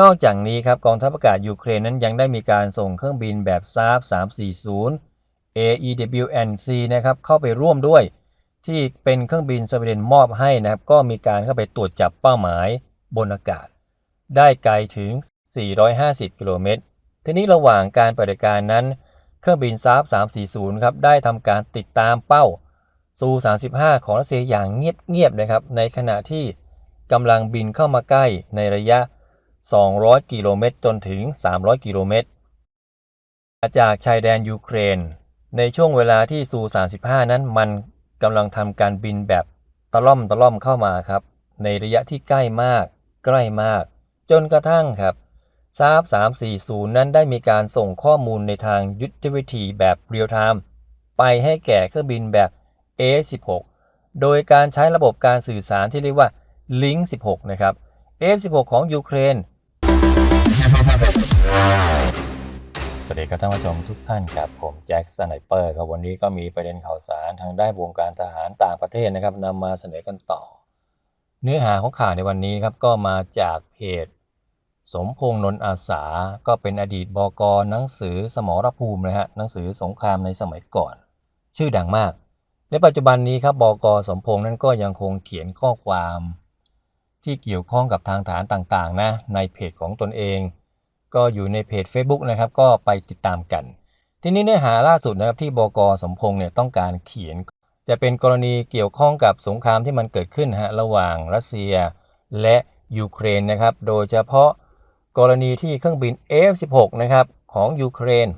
นอกจากนี้ครับกองทัพอากาศยูเครนนั้นยังได้มีการส่งเครื่องบินแบบซาฟ340 AEWNC นะครับเข้าไปร่วมด้วย ที่เป็นเครื่องบินสวีเดนมอบให้นะครับ ก็มีการเข้าไปตรวจจับเป้าหมายบนอากาศ ได้ไกลถึง 450 กิโลเมตร ทีนี้ระหว่างการปฏิบัติการนั้น เครื่องบินซาฟ340 ครับได้ทำการติดตามเป้าซู35 ของรัสเซียอย่างเงียบๆนะครับในขณะที่กำลังบินเข้ามาใกล้ในระยะ 200 กิโลเมตรจนถึง 300 กิโลเมตร จากชายแดนยูเครน ในช่วงเวลาที่ซู 35 นั้นมันกำลังทำการบินแบบตะล่อมตะล่อมเข้ามาครับ ในระยะที่ใกล้มาก ใกล้มาก จนกระทั่งครับซาฟ340 นั้นได้มีการส่งข้อมูลในทางยุทธวิธีแบบเรียลไทม์ไปให้แก่เครื่องบินแบบ A16 โดยการใช้ระบบการสื่อสารที่เรียกว่า Link 16 นะครับ F16 ของยูเครน สวัสดีครับท่านผู้ชมทุกท่านครับผมแจ็คสไนเปอร์ครับวันนี้ก็มีประเด็นข่าวสารทางด้านวงการทหารต่างประเทศนะครับนำมาเสนอกันต่อ เนื้อหาของข่าวในวันนี้ครับก็มาจากเพจ สมพงษ์นนท์อาสา ก็เป็นอดีตบกหนังสือสมรภูมินะฮะหนังสือสงครามในสมัยก่อน ชื่อดังมาก ในปัจจุบันนี้ครับบกสมพงษ์นั้นก็ยังคงเขียนข้อความ ที่เกี่ยวข้องกับทางฐานต่างๆนะในเพจของตนเอง ก็อยู่ในเพจ Facebook นะครับ ก็ไปติดตามกัน ทีนี้เนื้อหาล่าสุดนะครับที่บกสมพงษ์เนี่ยต้องการเขียน จะเป็นกรณีเกี่ยวข้องกับสงครามที่มันเกิดขึ้นฮะระหว่างรัสเซียและยูเครนนะครับ โดยเฉพาะกรณีที่เครื่องบิน F16 นะครับของยูเครน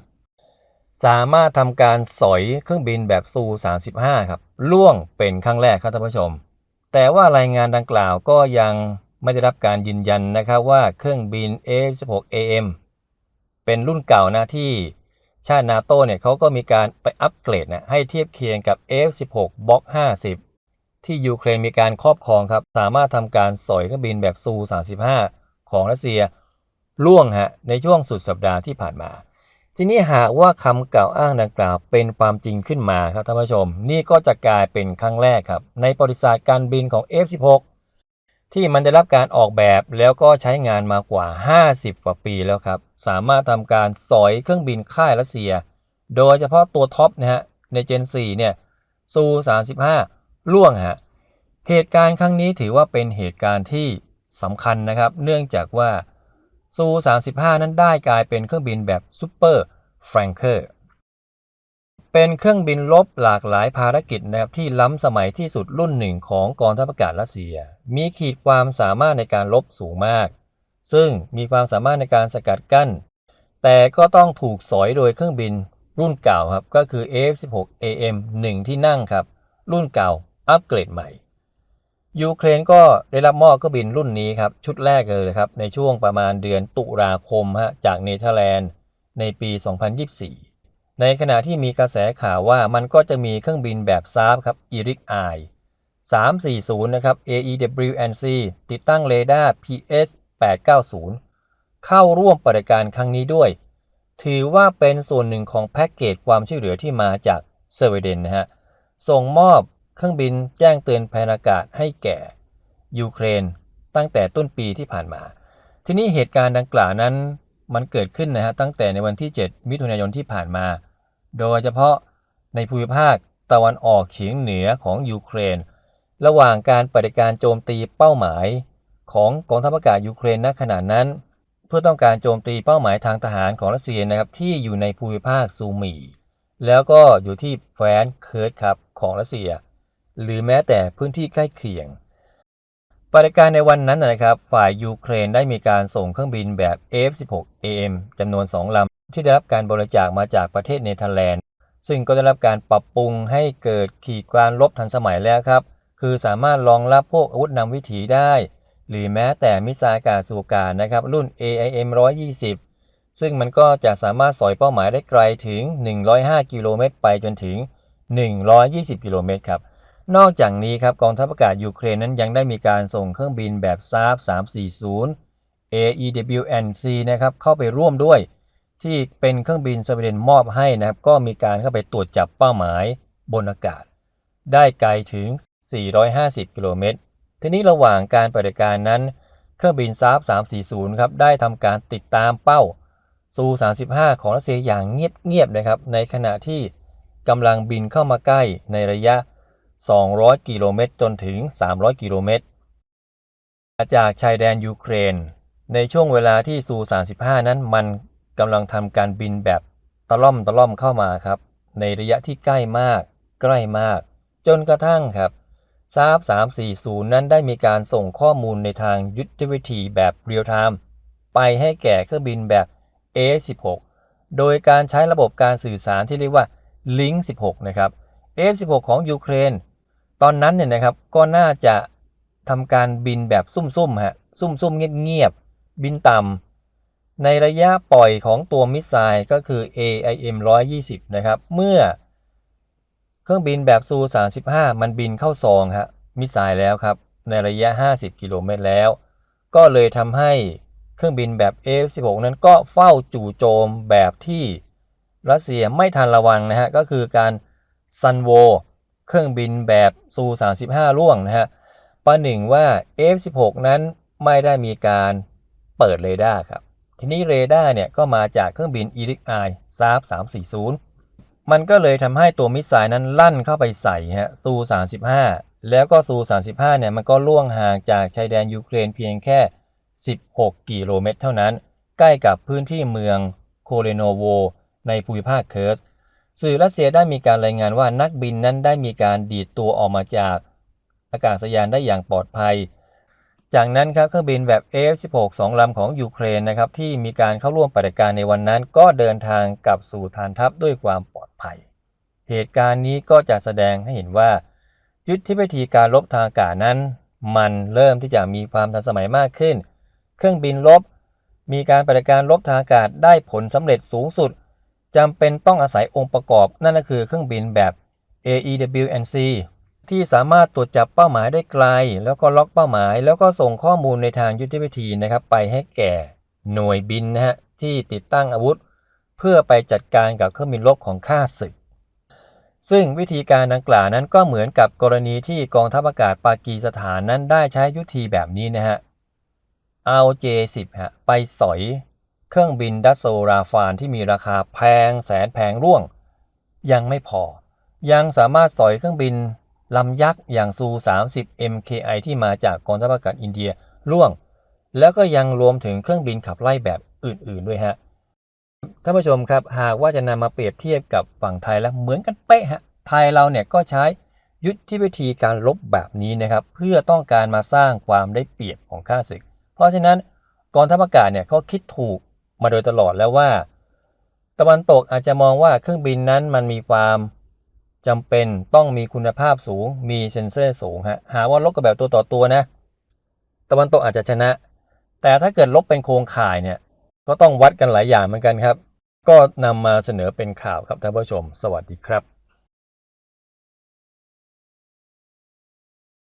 สามารถทำการสอยเครื่องบินแบบซู35ครับล่วงเป็นครั้งแรกครับท่านผู้ชม แต่ว่ารายงานดังกล่าวก็ยัง ไม่ได้รับการยืนยันนะครับว่าเครื่องบิน F16AM เป็นรุ่นเก่านะที่ชาตินาโตเนี่ยเขาก็มีการไปอัปเกรดนะให้เทียบเคียงกับ F16 Block 50 ที่ยูเครนมีการครอบครองครับ สามารถทำการสอยเครื่องบินแบบซู35 ของรัสเซียล่วงฮะในช่วงสุดสัปดาห์ที่ผ่านมา ทีนี้หากว่าคำกล่าวอ้างดังกล่าวเป็นความจริงขึ้นมาครับท่านผู้ชม นี่ก็จะกลายเป็นครั้งแรกครับ ในประวัติศาสตร์การบินของ F16 ที่มันได้รับการออกแบบแล้วก็ใช้งานมากว่า 50 กว่าปีแล้วครับ สามารถทำการสอยเครื่องบินค่ายรัสเซีย โดยเฉพาะตัวท็อปนะฮะในเจน 4 เนี่ยซู35ล่วงฮะเหตุการณ์ครั้งนี้ถือว่าเป็นเหตุการณ์ที่สำคัญนะครับ เนื่องจากว่าซู35นั้นได้กลายเป็นเครื่องบินแบบซูเปอร์แฟรงเกอร์ เป็นเครื่องบินลบหลากหลายภารกิจนะครับที่ล้ำสมัยที่สุดรุ่นหนึ่งของกองทัพอากาศรัสเซีย มีขีดความสามารถในการลบสูงมาก ซึ่งมีความสามารถในการสกัดกั้น แต่ก็ต้องถูกสอยโดยเครื่องบินรุ่นเก่าครับก็คือ F16AM 1 ที่นั่งครับ รุ่นเก่าอัปเกรดใหม่ ยูเครนก็ได้รับมอบเครื่องบินรุ่นนี้ครับ ชุดแรกเลยครับ ในช่วงประมาณเดือนตุลาคมฮะจากเนเธอร์แลนด์ในปี 2024 ในขณะที่มีกระแสข่าวว่ามันก็จะมีเครื่องบินแบบซาฟครับอีริกไอ340 นะครับ AEWNC ติดตั้งเรดาร์ PS 890 เข้าร่วมปฏิบัติการครั้งนี้ด้วย ถือว่าเป็นส่วนหนึ่งของแพ็กเกจความช่วยเหลือที่มาจากสวีเดนนะฮะ ส่งมอบเครื่องบินแจ้งเตือนภัยอากาศให้แก่ ยูเครน ตั้งแต่ต้นปีที่ผ่านมา ทีนี้เหตุการณ์ดังกล่าวนั้นมันเกิดขึ้นนะฮะตั้งแต่ในวันที่ 7 มิถุนายนที่ผ่านมา โดยเฉพาะในภูมิภาคตะวันออกเฉียงเหนือของยูเครน ระหว่างการปฏิการโจมตีเป้าหมาย ของกองทัพอากาศยูเครนณขณะนั้น เพื่อต้องการโจมตีเป้าหมายทางทหารของรัสเซียนะครับที่อยู่ในภูมิภาคซูมี แล้วก็อยู่ที่แคว้นเคิร์ดครับของรัสเซีย หรือแม้แต่พื้นที่ใกล้เคียงปฏิการในวันนั้นนะครับ ฝ่ายยูเครนได้มีการส่งเครื่องบินแบบ F-16AM จำนวน 2ลำ ที่ได้รับการบริจาคมาจากประเทศเนเธอร์แลนด์ ซึ่งก็ได้รับการปรับปรุงให้เกิดขีดการลบทันสมัยแล้วครับ คือสามารถรองรับพวกอาวุธนำวิถีได้ หรือแม้แต่มิสไซล์อากาศสู่กานะครับรุ่น AIM 120 ซึ่งมันก็จะสามารถสอยเป้าหมายได้ไกลถึง 105 กิโลเมตรไปจนถึง 120 กิโลเมตรครับ นอกจากนี้ครับกองทัพอากาศยูเครนนั้นยังได้มีการส่งเครื่องบินแบบซาฟ340 AEWNC นะครับเข้าไปร่วมด้วย ที่เป็นเครื่องบินสวีเดนมอบให้นะครับ ก็มีการเข้าไปตรวจจับเป้าหมายบนอากาศ ได้ไกลถึง 450 กิโลเมตร ทีนี้ระหว่างการปฏิบัติการนั้น เครื่องบินซาฟ340 ครับ ได้ทำการติดตามเป้าซู35 ของรัสเซียอย่างเงียบๆนะครับ ในขณะที่กำลังบินเข้ามาใกล้ในระยะ 200 กิโลเมตร จนถึง 300 กิโลเมตร จากชายแดนยูเครน ในช่วงเวลาที่ซู35 นั้นมัน กำลังทำการบินแบบตะล่อมตะล่อมเข้ามาครับ ในระยะที่ใกล้มาก ใกล้มาก จนกระทั่งครับซาฟ340 นั้นได้มีการส่งข้อมูลในทางยุทธวิธีแบบเรียลไทม์ไปให้แก่เครื่องบินแบบ A16 โดยการใช้ระบบการสื่อสารที่เรียกว่า Link 16 นะครับ F16 ของยูเครน ตอนนั้นเนี่ยนะครับก็น่าจะทำการบินแบบซุ่มๆฮะซุ่มๆเงียบๆบินต่ำ ในระยะปล่อยของตัวมิสไซล์ก็คือ AIM 120 นะครับ เมื่อเครื่องบินแบบซู35 มันบินเข้าซองฮะมิสไซล์แล้วครับ ในระยะ 50 กิโลเมตรแล้ว ก็เลยทำให้เครื่องบินแบบ F16 นั้นก็เฝ้าจู่โจมแบบที่รัสเซียไม่ทันระวังนะฮะ ก็คือการซันโวเครื่องบินแบบซู35ล่วงนะฮะประหนึ่งว่า F16 นั้นไม่ได้มีการเปิดเรดาร์ครับ ทีนี้เรดาร์เนี่ยก็มาจากเครื่องบิน e r i c i s a f 340 มันก็เลยทำให้ตัวมิสไซล์นั้นลั่นเข้าไปใส่ฮะซู 35 แล้วก็ซู 35 เนี่ยมันก็ล่วงห่างจากชายแดนยูเครนเพียงแค่ 16 กิโลเมตรเท่านั้น ใกล้กับพื้นที่เมืองโคเรโนโว ในภูมิภาคเคิร์สสื่อรัสเซียได้มีการรายงานว่านักบินนั้นได้มีการดีดตัวออกมาจากอากาศยานได้อย่างปลอดภัย จากนั้นครับเครื่องบินแบบ F-16 สองลำของยูเครนนะครับที่มีการเข้าร่วมปฏิบัติการในวันนั้น ก็เดินทางกลับสู่ฐานทัพด้วยความปลอดภัย เหตุการณ์นี้ก็จะแสดงให้เห็นว่า ยุทธวิธีการรบทางอากาศนั้น มันเริ่มที่จะมีความทันสมัยมากขึ้น เครื่องบินรบ มีการปฏิบัติการรบทางอากาศได้ผลสำเร็จสูงสุดจำเป็นต้องอาศัยองค์ประกอบนั่นก็คือเครื่องบินแบบ AEWNC ที่สามารถตรวจจับเป้าหมายได้ไกล แล้วก็ล็อกเป้าหมาย แล้วก็ส่งข้อมูลในทางยุทธวิธีนะครับ ไปให้แก่หน่วยบินนะฮะที่ติดตั้งอาวุธ เพื่อไปจัดการกับเครื่องบินรบของข้าศึก ซึ่งวิธีการดังกล่าวนั้นก็เหมือนกับกรณีที่กองทัพอากาศปากีสถานนั้นได้ใช้ยุทธีแบบนี้นะฮะเอา J10 ฮะไปสอย เครื่องบินดัสโซราฟานที่มีราคาแพงแสนแพงร่วง ยังไม่พอ ยังสามารถสอยเครื่องบิน ลำยักษ์อย่างซู 30 MKI ที่มาจากกองทัพอากาศอินเดียร่วง แล้วก็ยังรวมถึงเครื่องบินขับไล่แบบอื่นๆด้วยฮะท่านผู้ชมครับหากว่าจะนำมาเปรียบเทียบกับฝั่งไทยแล้วเหมือนกันเป๊ะฮะไทยเราเนี่ยก็ใช้ยุทธวิธีการลบแบบนี้นะครับ เพื่อต้องการมาสร้างความได้เปรียบของข้าศึก เพราะฉะนั้นกองทัพอากาศเนี่ยเขาคิดถูกมาโดยตลอดแล้วว่า ตะวันตกอาจจะมองว่าเครื่องบินนั้นมันมีความ จำเป็นต้องมีคุณภาพสูง มีเซ็นเซอร์สูงฮะหาว่าลบกับแบบตัวต่อตัวนะ ตะวันตกอาจจะชนะ แต่ถ้าเกิดลบเป็นโครงข่ายเนี่ยก็ต้องวัดกันหลายอย่างเหมือนกันครับ ก็นำมาเสนอเป็นข่าวครับท่านผู้ชม สวัสดีครับ